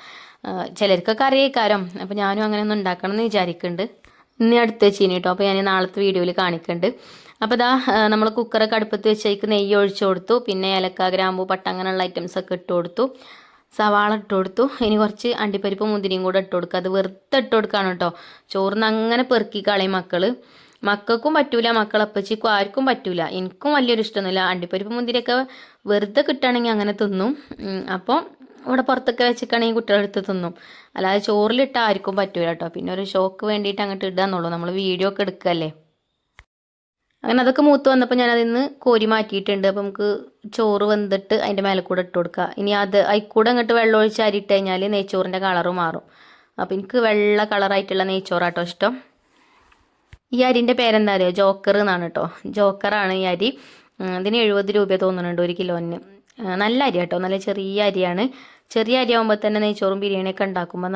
ചിലർക്കൊക്കെ അറിയേക്കാരം. അപ്പോൾ ഞാനും അങ്ങനെ ഒന്ന് ഉണ്ടാക്കണം എന്ന് വിചാരിക്കുന്നുണ്ട് ഇന്ന് അടുത്ത് വെച്ചിനി കേട്ടോ അപ്പോൾ ഞാൻ നാളത്തെ വീഡിയോയിൽ കാണിക്കുന്നുണ്ട് അപ്പോൾ ഇതാ നമ്മൾ കുക്കറൊക്കെ അടുപ്പത്ത് വെച്ചേക്ക് നെയ്യ് ഒഴിച്ചു കൊടുത്തു. പിന്നെ ഏലക്ക ഗ്രാമ്പു പട്ട അങ്ങനെയുള്ള ഐറ്റംസ് ഒക്കെ ഇട്ട് കൊടുത്തു. സവാള ഇട്ട് കൊടുത്തു. ഇനി കുറച്ച് അണ്ടിപ്പരിപ്പ് മുന്തിരിയും കൂടെ ഇട്ട് കൊടുക്കുക. അത് വെറുതെ ഇട്ട് കൊടുക്കുകയാണ് കേട്ടോ. ചോറിന് അങ്ങനെ പെറുക്കി കളയും മക്കൾ. മക്കൾക്കും പറ്റൂല മക്കളപ്പച്ചിക്കും ആർക്കും പറ്റൂല. എനിക്കും വലിയൊരു ഇഷ്ടമൊന്നുമില്ല. അണ്ടിപ്പരിപ്പ് മുന്തിരിയൊക്കെ വെറുതെ കിട്ടുകയാണെങ്കിൽ അങ്ങനെ തിന്നും. അപ്പോൾ ഇവിടെ പുറത്തൊക്കെ വെച്ചിട്ടാണെങ്കിൽ കുട്ടികളെടുത്ത് തിന്നും. അല്ലാതെ ചോറിലിട്ട് ആർക്കും പറ്റൂല കേട്ടോ. പിന്നെ ഒരു ഷോക്ക് വേണ്ടിയിട്ട് അങ്ങോട്ട് ഇടാന്നുള്ളൂ നമ്മൾ വീഡിയോ ഒക്കെ എടുക്കല്ലേ അങ്ങനെ അതൊക്കെ മൂത്ത് വന്നപ്പോൾ ഞാൻ അതിന്ന് കോരി മാറ്റിയിട്ടുണ്ട്. അപ്പോൾ നമുക്ക് ചോറ് വെന്തിട്ട് അതിന്റെ മേലെ കൂടെ ഇട്ട് കൊടുക്കുക ഇനി അത് അതിൽക്കൂടെ കൂടെ അങ്ങോട്ട് വെള്ളം ഒഴിച്ച് അരിയിട്ട് കഴിഞ്ഞാൽ നെയ്ച്ചോറിന്റെ കളറ് മാറും. അപ്പോൾ എനിക്ക് വെള്ള കളറായിട്ടുള്ള നെയ്ച്ചോറാട്ടോ ഇഷ്ടം. ഈ അരിന്റെ പേരെന്താ അറിയോ? ജോക്കർ എന്നാണ് കേട്ടോ ജോക്കറാണ് ഈ അരി. ഇതിന് എഴുപത് രൂപ തോന്നുന്നുണ്ട് ഒരു കിലോന്. നല്ല അരി കേട്ടോ നല്ല ചെറിയ അരിയാണ്. ചെറിയ അരി ആകുമ്പോൾ തന്നെ നെയ്ച്ചോറും ബിരിയാണിയൊക്കെ ഉണ്ടാക്കുമ്പോൾ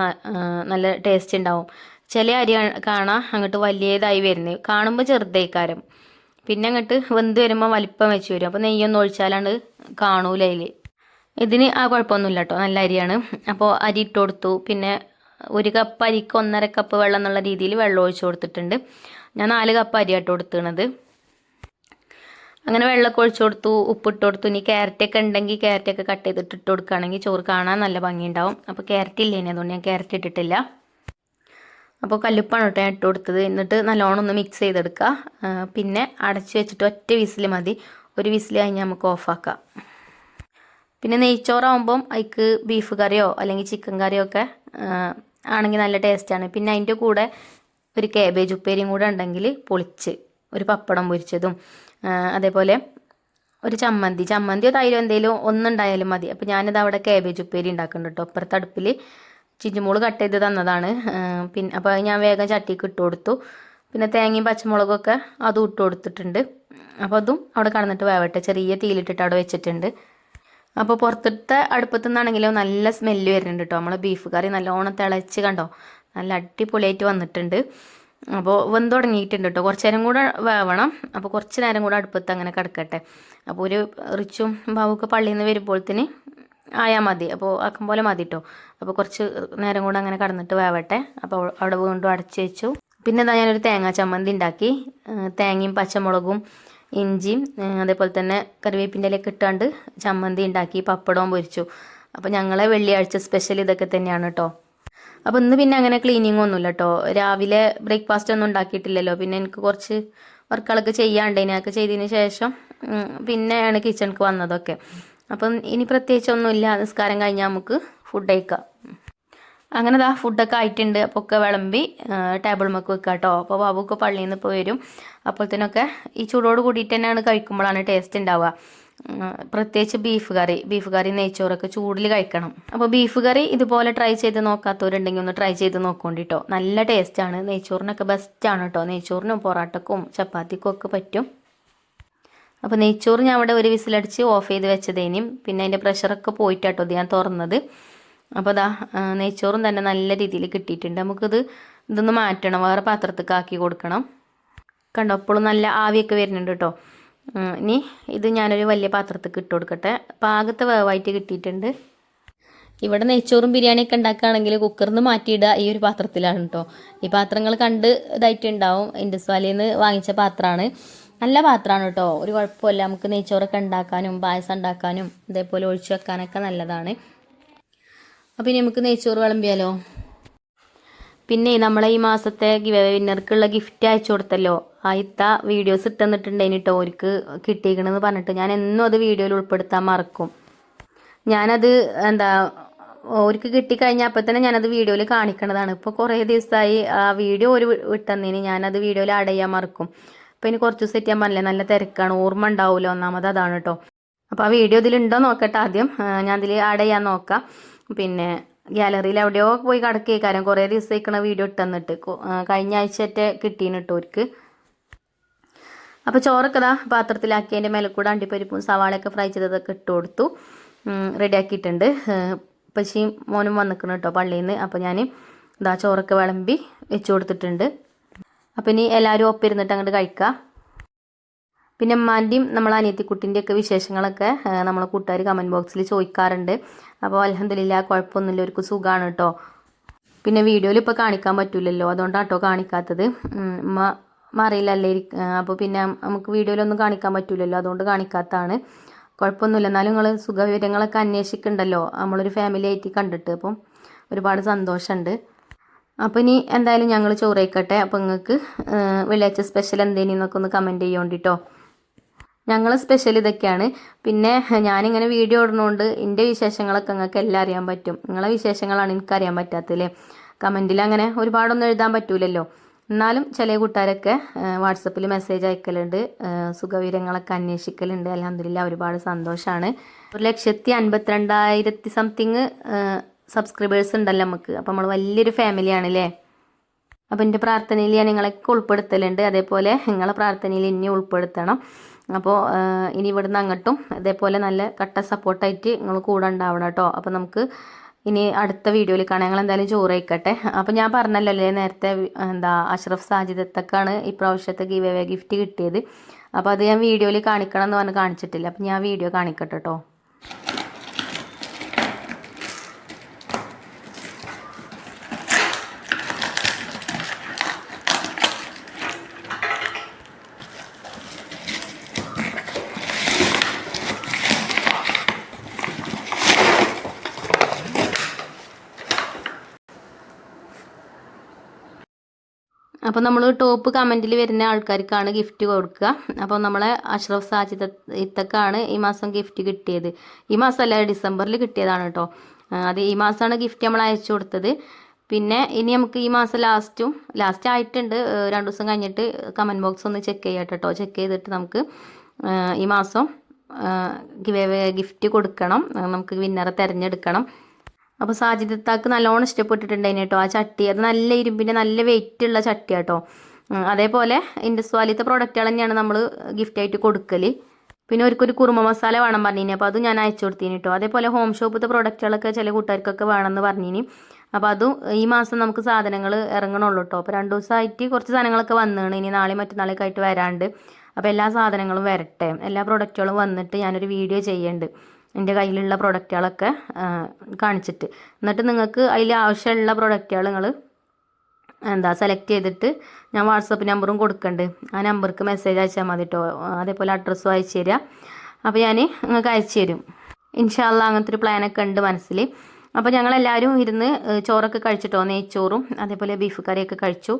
നല്ല ടേസ്റ്റ് ഉണ്ടാവും. ചില അരി കാണാം അങ്ങോട്ട് വലിയതായി വരുന്നത് കാണുമ്പോൾ ചെറുതേക്കാരം. പിന്നെ അങ്ങോട്ട് വെന്ത് വരുമ്പോൾ വലിപ്പം വെച്ച് വരും. അപ്പോൾ നെയ്യൊന്നും ഒഴിച്ചാലാണ്ട് കാണൂല അതിൽ ഇതിന് ആ കുഴപ്പമൊന്നുമില്ല കേട്ടോ നല്ല അരിയാണ്. അപ്പോൾ അരി ഇട്ട് കൊടുത്തു. പിന്നെ ഒരു കപ്പ് അരിക്ക് ഒന്നര കപ്പ് വെള്ളം എന്നുള്ള രീതിയിൽ വെള്ളം ഒഴിച്ചു കൊടുത്തിട്ടുണ്ട്. ഞാൻ നാല് കപ്പ് അരി ആട്ടോ കൊടുത്തിണത്. അങ്ങനെ വെള്ളമൊക്കെ ഒഴിച്ചു കൊടുത്തു. ഉപ്പിട്ട് കൊടുത്തു. ഇനി ക്യാരറ്റൊക്കെ ഉണ്ടെങ്കിൽ ക്യാരറ്റൊക്കെ കട്ട് ചെയ്തിട്ട് ഇട്ട് കൊടുക്കുകയാണെങ്കിൽ ചോറ് കാണാൻ നല്ല ഭംഗിയുണ്ടാവും. അപ്പോൾ ക്യാരറ്റ് ഇല്ലേനെ അതുകൊണ്ട് ഞാൻ ക്യാരറ്റ് ഇട്ടിട്ടില്ല. അപ്പോൾ കല്ലുപ്പാണ് കേട്ടോ ഞാൻ ഇട്ട് കൊടുത്തത് എന്നിട്ട് നല്ലോണം ഒന്ന് മിക്സ് ചെയ്തെടുക്കുക. പിന്നെ അടച്ച് വെച്ചിട്ട് ഒറ്റ വിസിൽ മതി. ഒരു വിസിൽ കഴിഞ്ഞാൽ നമുക്ക് ഓഫാക്കാം പിന്നെ നെയ്ച്ചോറാകുമ്പം അതിക്ക് ബീഫ് കറിയോ അല്ലെങ്കിൽ ചിക്കൻ കറിയോ ഒക്കെ ആണെങ്കിൽ നല്ല ടേസ്റ്റാണ് പിന്നെ അതിന്റെ കൂടെ ഒരു കാബേജ് ഉപ്പേരിയും കൂടെ ഉണ്ടെങ്കിൽ പൊളിച്ച് ഒരു പപ്പടം പൊരിച്ചതും അതേപോലെ ഒരു ചമ്മന്തി. ചമ്മന്തിയോ തൈരോ എന്തെങ്കിലും ഒന്നുണ്ടായാലും മതി. അപ്പോൾ ഞാനിത് അവിടെ കാബേജ് ഉപ്പേരി ഉണ്ടാക്കുന്നുണ്ട് കേട്ടോ. അപ്പുറത്തെ അടുപ്പിൽ ചിഞ്ചുമോൾ കട്ട് ചെയ്ത് തന്നതാണ്. പിന്നെ അപ്പോൾ ഞാൻ വേഗം ചട്ടിക്ക് ഇട്ട് കൊടുത്തു. പിന്നെ തേങ്ങയും പച്ചമുളകൊക്കെ അതും ഇട്ട് കൊടുത്തിട്ടുണ്ട്. അപ്പോൾ അതും അവിടെ കടന്നിട്ട് വേവട്ടെ. ചെറിയ തീയിലിട്ടിട്ട് അവിടെ വെച്ചിട്ടുണ്ട്. അപ്പോൾ പുറത്തത്തെ അടുപ്പത്തു നിന്നാണെങ്കിലും നല്ല സ്മെല്ല് വരുന്നുണ്ട് കേട്ടോ നമ്മളെ ബീഫ് കറി നല്ലോണം തിളച്ച് കണ്ടോ? നല്ല അടിപൊളിയായിട്ട് വന്നിട്ടുണ്ട്. അപ്പോൾ വെന്ത് തുടങ്ങിയിട്ടുണ്ട് കേട്ടോ കുറച്ച് നേരം കൂടെ വേവണം. അപ്പോൾ കുറച്ച് നേരം കൂടെ അടുപ്പത്ത് അങ്ങനെ കിടക്കട്ടെ. അപ്പോൾ ഒരു റിച്ചും ബാബുക്ക് പള്ളിയിൽ നിന്ന് വരുമ്പോഴത്തേന് ആയാൽ മതി. അപ്പോൾ ആക്കും പോലെ മതി കേട്ടോ അപ്പോൾ കുറച്ച് നേരം കൂടെ അങ്ങനെ കടന്നിട്ട് വേവട്ടെ. അപ്പോൾ അവിടെ വീണ്ടും അടച്ചു വെച്ചു. പിന്നെ എന്താ ഞാനൊരു തേങ്ങാ ചമ്മന്തി ഉണ്ടാക്കി. തേങ്ങയും പച്ചമുളകും ഇഞ്ചിയും അതേപോലെ തന്നെ കറിവേപ്പിന്റെ ഇലയൊക്കെ ഇട്ടാണ്ട് ചമ്മന്തി ഉണ്ടാക്കി പപ്പടവും പൊരിച്ചു. അപ്പോൾ ഞങ്ങളെ വെള്ളിയാഴ്ച സ്പെഷ്യൽ ഇതൊക്കെ തന്നെയാണ് കേട്ടോ അപ്പോൾ ഇന്ന് പിന്നെ അങ്ങനെ ക്ലീനിങ് ഒന്നുമില്ല കേട്ടോ രാവിലെ ബ്രേക്ക്ഫാസ്റ്റ് ഒന്നും ഉണ്ടാക്കിയിട്ടില്ലല്ലോ. പിന്നെ എനിക്ക് കുറച്ച് വർക്കുകളൊക്കെ ചെയ്യാണ്ട് അതൊക്കെ ചെയ്തതിന് ശേഷം പിന്നെയാണ് കിച്ചണിക്ക് വന്നതൊക്കെ. അപ്പം ഇനി പ്രത്യേകിച്ച് ഒന്നുമില്ല. നിസ്കാരം കഴിഞ്ഞാൽ നമുക്ക് ഫുഡ് കഴിക്കാം. അങ്ങനെ ദാ ഫുഡൊക്കെ ആയിട്ടുണ്ട്. അപ്പോൾ ഒക്കെ വിളമ്പി ടേബിൾ മക്ക് വെക്കുക കേട്ടോ അപ്പോൾ ബാബുക്ക് പള്ളിയിൽ നിന്ന് ഇപ്പോൾ വരും. അപ്പോഴത്തേനൊക്കെ ഈ ചൂടോട് കൂടിയിട്ട് തന്നെയാണ് കഴിക്കുമ്പോഴാണ് ടേസ്റ്റ് ഉണ്ടാവുക പ്രത്യേകിച്ച് ബീഫ് കറി. ബീഫ് കറി നെയ്ച്ചോറൊക്കെ ചൂടിൽ കഴിക്കണം. അപ്പോൾ ബീഫ് കറി ഇതുപോലെ ട്രൈ ചെയ്ത് നോക്കാത്തവരുണ്ടെങ്കിൽ ഒന്ന് ട്രൈ ചെയ്ത് നോക്കോണ്ടി കേട്ടോ നല്ല ടേസ്റ്റാണ് നെയ്ച്ചോറിനൊക്കെ ബെസ്റ്റാണ് കേട്ടോ നെയ്ച്ചോറിനും പൊറാട്ടക്കും ചപ്പാത്തിക്കും ഒക്കെ പറ്റും. അപ്പോൾ നെയ്ച്ചോറ് ഞാൻ അവിടെ ഒരു വിസിലടിച്ച് ഓഫ് ചെയ്ത് വെച്ചതേനും. പിന്നെ അതിന്റെ പ്രഷറൊക്കെ പോയിട്ടാട്ടോ ഇത് ഞാൻ തുറന്നത്. അപ്പോൾ അതാ നെയ്ച്ചോറും തന്നെ നല്ല രീതിയിൽ കിട്ടിയിട്ടുണ്ട്. നമുക്കിത് ഇതൊന്ന് മാറ്റണം. വേറെ പാത്രത്തേക്ക് ആക്കി കൊടുക്കണം. കണ്ടോ അപ്പോഴും നല്ല ആവിയൊക്കെ വരുന്നുണ്ട് കേട്ടോ ഇനി ഇത് ഞാനൊരു വലിയ പാത്രത്തേക്ക് ഇട്ട് കൊടുക്കട്ടെ. പാകത്തെ വേവായിട്ട് കിട്ടിയിട്ടുണ്ട്. ഇവിടെ നെയ്ച്ചോറും ബിരിയാണിയൊക്കെ ഉണ്ടാക്കുകയാണെങ്കിൽ കുക്കറിൽ നിന്ന് മാറ്റിയിടുക ഈ ഒരു പാത്രത്തിലാണ് കേട്ടോ ഈ പാത്രങ്ങൾ കണ്ട് ഇതായിട്ടുണ്ടാവും. ഇൻഡസ് വാലിയിൽ നിന്ന് വാങ്ങിച്ച പാത്രമാണ്. നല്ല പാത്രമാണ് കേട്ടോ. ഒരു കുഴപ്പമില്ല. നമുക്ക് നെയ്ച്ചോറൊക്കെ ഉണ്ടാക്കാനും പായസം ഉണ്ടാക്കാനും ഇതേപോലെ ഒഴിച്ചു വെക്കാനൊക്കെ നല്ലതാണ്. അപ്പോൾ ഇനി നമുക്ക് നെയ്ച്ചോറ് വിളമ്പിയാലോ? പിന്നെ നമ്മളെ ഈ മാസത്തെ വിന്നർക്കുള്ള ഗിഫ്റ്റ് അയച്ചു കൊടുത്തല്ലോ. ആയിത്ത വീഡിയോസ് ഇട്ടെന്നിട്ടുണ്ടായിന് കേട്ടോ അവർക്ക് കിട്ടിയിരിക്കണമെന്ന് പറഞ്ഞിട്ട്. ഞാൻ എന്നും അത് വീഡിയോയിൽ ഉൾപ്പെടുത്താൻ മറക്കും. ഞാനത് എന്താ അവർക്ക് കിട്ടിക്കഴിഞ്ഞാൽ അപ്പം തന്നെ ഞാനത് വീഡിയോയിൽ കാണിക്കണതാണ്. ഇപ്പോൾ കുറേ ദിവസമായി ആ വീഡിയോ ഒരു വിട്ടെന്നതിന് ഞാനത് വീഡിയോയിൽ ആഡ് ചെയ്യാൻ മറക്കും. അപ്പോൾ ഇനി കുറച്ച് ദിവസം ഞാൻ പറഞ്ഞില്ലേ നല്ല തിരക്കാണ് ഓർമ്മ ഉണ്ടാവില്ല ഒന്നാമത് അതാണ് കേട്ടോ. അപ്പോൾ ആ വീഡിയോ ഇതിലുണ്ടോ നോക്കട്ടെ ആദ്യം. ഞാൻ ഇതിൽ ആഡ് ചെയ്യാൻ നോക്കാം. പിന്നെ ഗാലറിയിൽ എവിടെയോ പോയി കിടക്കേക്കാരം. കുറേ ദിവസത്തേക്കണ വീഡിയോ ഇട്ടെന്നിട്ട്. കഴിഞ്ഞ ആഴ്ചത്തെ കിട്ടീന് കേട്ടോ അവർക്ക് അപ്പോൾ ചോറൊക്കെ ദാ പാത്രത്തിലാക്കി അതിന്റെ മേലെ കൂടെ അണ്ടിപ്പരിപ്പും സവാളയൊക്കെ ഫ്രൈ ചെയ്തതൊക്കെ ഇട്ട് കൊടുത്തു. റെഡി ആക്കിയിട്ടുണ്ട്. പശിയും മോനും വന്നിക്കണം കേട്ടോ പള്ളിയിൽ നിന്ന് അപ്പോൾ ഞാൻ ഇതാ ചോറൊക്കെ വിളമ്പി വെച്ച് കൊടുത്തിട്ടുണ്ട്. അപ്പോൾ ഇനി എല്ലാവരും ഒപ്പിരുന്നിട്ട് അങ്ങോട്ട് കഴിക്കുക പിന്നെ ഉമ്മാന്റെയും നമ്മളെ അനിയത്തിക്കുട്ടിന്റെ ഒക്കെ വിശേഷങ്ങളൊക്കെ നമ്മളെ കൂട്ടുകാർ കമന്റ് ബോക്സിൽ ചോദിക്കാറുണ്ട്. അപ്പോൾ അലഹദില്ല കുഴപ്പമൊന്നുമില്ല അവർക്ക് സുഖമാണ് കേട്ടോ പിന്നെ വീഡിയോയിൽ ഇപ്പോൾ കാണിക്കാൻ പറ്റില്ലല്ലോ അതുകൊണ്ടാണ് കേട്ടോ കാണിക്കാത്തത് ഉമ്മ മറിയില്ലല്ലേ അപ്പോൾ പിന്നെ നമുക്ക് വീഡിയോയിലൊന്നും കാണിക്കാൻ പറ്റില്ലല്ലോ അതുകൊണ്ട് കാണിക്കാത്തതാണ്. കുഴപ്പമൊന്നുമില്ല എന്നാലും നിങ്ങൾ സുഖവിവരങ്ങളൊക്കെ അന്വേഷിക്കുന്നുണ്ടല്ലോ നമ്മളൊരു ഫാമിലി ആയിട്ട് കണ്ടിട്ട് അപ്പം ഒരുപാട് സന്തോഷമുണ്ട്. അപ്പോൾ ഇനി എന്തായാലും ഞങ്ങൾ ചോറ് അപ്പോൾ നിങ്ങൾക്ക് വെള്ളിയാഴ്ച സ്പെഷ്യൽ എന്തേനെന്നൊക്കെ ഒന്ന് കമന്റ് ചെയ്യോണ്ടിട്ടോ. ഞങ്ങൾ സ്പെഷ്യൽ ഇതൊക്കെയാണ്. പിന്നെ ഞാനിങ്ങനെ വീഡിയോ ഇടുന്നതുകൊണ്ട് എന്റെ വിശേഷങ്ങളൊക്കെ നിങ്ങൾക്ക് എല്ലാം അറിയാൻ പറ്റും. നിങ്ങളെ വിശേഷങ്ങളാണ് എനിക്കറിയാൻ പറ്റാത്തല്ലേ? കമന്റിൽ അങ്ങനെ ഒരുപാടൊന്നും എഴുതാൻ പറ്റൂലല്ലോ. എന്നാലും ചില കൂട്ടുകാരൊക്കെ വാട്സപ്പിൽ മെസ്സേജ് അയക്കലുണ്ട്. സുഖവിവരങ്ങളൊക്കെ അന്വേഷിക്കലുണ്ട്. അലഹമില്ല ഒരുപാട് സന്തോഷമാണ് ഒരു ലക്ഷത്തി അൻപത്തിരണ്ടായിരത്തി സംതിങ് സബ്സ്ക്രൈബേഴ്സ് ഉണ്ടല്ലോ നമുക്ക്. അപ്പോൾ നമ്മൾ വലിയൊരു ഫാമിലിയാണ് അല്ലേ അപ്പോൾ എന്റെ പ്രാർത്ഥനയിൽ ഞാൻ നിങ്ങളെയൊക്കെ ഉൾപ്പെടുത്തലുണ്ട്. അതേപോലെ നിങ്ങളെ പ്രാർത്ഥനയിൽ ഇനി ഉൾപ്പെടുത്തണം. അപ്പോൾ ഇനി ഇവിടുന്ന് അങ്ങോട്ടും അതേപോലെ നല്ല കട്ട സപ്പോർട്ടായിട്ട് നിങ്ങൾ കൂടെ ഉണ്ടാവണം കേട്ടോ അപ്പോൾ നമുക്ക് ഇനി അടുത്ത വീഡിയോയിൽ കാണാം. ഞങ്ങൾ എന്തായാലും ചോറ് കഴിക്കട്ടെ അപ്പോൾ ഞാൻ പറഞ്ഞല്ലോ അല്ലേ നേരത്തെ എന്താ അഷ്റഫ് സാജിദത്തൊക്കെയാണ് ഇപ്രാവശ്യത്തെ ഗീവ് അവേ ഗിഫ്റ്റ് കിട്ടിയത്. അപ്പോൾ അത് ഞാൻ വീഡിയോയിൽ കാണിക്കണം എന്ന് പറഞ്ഞ് കാണിച്ചിട്ടില്ല. അപ്പോൾ ഞാൻ വീഡിയോ കാണിക്കട്ടെ കേട്ടോ അപ്പോൾ നമ്മൾ ടോപ്പ് കമന്റിൽ വരുന്ന ആൾക്കാർക്കാണ് ഗിഫ്റ്റ് കൊടുക്കുക. അപ്പോൾ നമ്മളെ അഷ്റഫ് സാജിദ് ഇത്തക്കാണ് ഈ മാസം ഗിഫ്റ്റ് കിട്ടിയത്. ഈ മാസം അല്ല ഡിസംബറിൽ കിട്ടിയതാണ് കേട്ടോ. അത് ഈ മാസമാണ് ഗിഫ്റ്റ് നമ്മൾ അയച്ചു കൊടുത്തത്. പിന്നെ ഇനി നമുക്ക് ഈ മാസം ലാസ്റ്റും ലാസ്റ്റ് ആയിട്ടുണ്ട്. രണ്ടു ദിവസം കഴിഞ്ഞിട്ട് കമന്റ് ബോക്സ് ഒന്ന് ചെക്ക് ചെയ്യാം കേട്ടോ. ചെക്ക് ചെയ്തിട്ട് നമുക്ക് ഈ മാസം ഗിഫ്റ്റ് കൊടുക്കണം. നമുക്ക് വിന്നറെ തിരഞ്ഞെടുക്കണം. അപ്പോൾ സാജിദത്താക്ക് നല്ലോണം ഇഷ്ടപ്പെട്ടിട്ടുണ്ടായിന് കേട്ടോ. ആ ചട്ടി അത് നല്ല ഇരുമ്പിന്റെ നല്ല വെയിറ്റ് ഉള്ള ചട്ടി കേട്ടോ അതേപോലെ ഇൻഡസ്വാലിത്തെ പ്രൊഡക്റ്റുകൾ തന്നെയാണ് നമ്മൾ ഗിഫ്റ്റായിട്ട് കൊടുക്കൽ പിന്നെ ഒരിക്കൊരു കുറുമ മസാല വേണം പറഞ്ഞിനി. അപ്പോൾ അത് ഞാൻ അയച്ചു കൊടുത്തിന് കേട്ടോ. അതേപോലെ ഹോം ഷോപ്പിലത്തെ പ്രോഡക്റ്റുകളൊക്കെ ചില കൂട്ടുകാർക്കൊക്കെ വേണമെന്ന് പറഞ്ഞിനി. അപ്പോൾ അതും ഈ മാസം നമുക്ക് സാധനങ്ങൾ ഇറങ്ങണുള്ളൂ കേട്ടോ. അപ്പോൾ രണ്ട് ദിവസമായിട്ട് കുറച്ച് സാധനങ്ങളൊക്കെ വന്നാണ്. ഇനി നാളെ മറ്റന്നാളൊക്കെ ആയിട്ട് വരാണ്ട്. അപ്പോൾ എല്ലാ സാധനങ്ങളും വരട്ടെ. എല്ലാ പ്രോഡക്റ്റുകളും വന്നിട്ട് ഞാനൊരു വീഡിയോ ചെയ്യുന്നുണ്ട് എന്റെ കയ്യിലുള്ള പ്രൊഡക്റ്റുകളൊക്കെ കാണിച്ചിട്ട്. എന്നിട്ട് നിങ്ങൾക്ക് അതിൽ ആവശ്യമുള്ള പ്രൊഡക്റ്റുകൾ നിങ്ങൾ എന്താ സെലക്ട് ചെയ്തിട്ട് ഞാൻ വാട്സപ്പ് നമ്പറും കൊടുക്കുന്നുണ്ട് ആ നമ്പർക്ക് മെസ്സേജ് അയച്ചാൽ മതി കേട്ടോ അതേപോലെ അഡ്രസ്സും അയച്ചു തരിക അപ്പോൾ ഞാൻ നിങ്ങൾക്ക് അയച്ചു തരും. ഇൻഷാല്ല അങ്ങനത്തെ ഒരു പ്ലാനൊക്കെ ഉണ്ട് മനസ്സിൽ അപ്പോൾ ഞങ്ങളെല്ലാവരും ഇരുന്ന് ചോറൊക്കെ കഴിച്ചിട്ടോ? നെയ്ച്ചോറും അതേപോലെ ബീഫ് കറിയൊക്കെ കഴിച്ചു.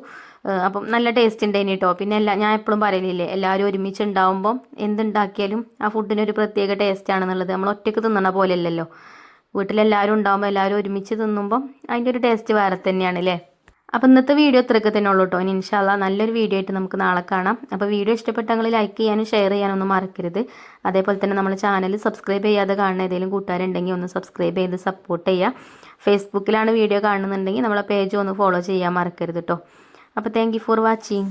അപ്പം നല്ല ടേസ്റ്റ് ഉണ്ടായിന് കേട്ടോ പിന്നെ എല്ലാ ഞാൻ എപ്പോഴും പറയലില്ലേ എല്ലാവരും ഒരുമിച്ച് ഉണ്ടാവുമ്പം എന്തുണ്ടാക്കിയാലും ആ ഫുഡിനൊരു പ്രത്യേക ടേസ്റ്റ് ആണെന്നുള്ളത്. നമ്മൾ ഒറ്റയ്ക്ക് തിന്നണ പോലെയല്ലല്ലോ. വീട്ടിലെല്ലാവരും ഉണ്ടാകുമ്പോൾ എല്ലാവരും ഒരുമിച്ച് തിന്നുമ്പം അതിന്റെ ഒരു ടേസ്റ്റ് വേറെ തന്നെയാണ് അല്ലേ അപ്പോൾ ഇന്നത്തെ വീഡിയോ ഇത്രയൊക്കെ തന്നെ ഉള്ളൂ കേട്ടോ ഇനി ഇൻഷാല്ല നല്ലൊരു വീഡിയോ ആയിട്ട് നമുക്ക് നാളെ കാണാം. അപ്പോൾ വീഡിയോ ഇഷ്ടപ്പെട്ടെങ്കിൽ ലൈക്ക് ചെയ്യാനും ഷെയർ ചെയ്യാനും ഒന്നും മറക്കരുത്. അതേപോലെ തന്നെ നമ്മൾ ചാനൽ സബ്സ്ക്രൈബ് ചെയ്യാതെ കാണുന്ന ഏതെങ്കിലും കൂട്ടുകാരുണ്ടെങ്കിൽ ഒന്ന് സബ്സ്ക്രൈബ് ചെയ്ത് സപ്പോർട്ട് ചെയ്യുക ഫേസ്ബുക്കിലാണ് വീഡിയോ കാണുന്നുണ്ടെങ്കിൽ നമ്മളെ പേജ് ഒന്ന് ഫോളോ ചെയ്യാൻ മറക്കരുത് കേട്ടോ അപ്പോൾ താങ്ക് ഫോർ വാച്ചിങ്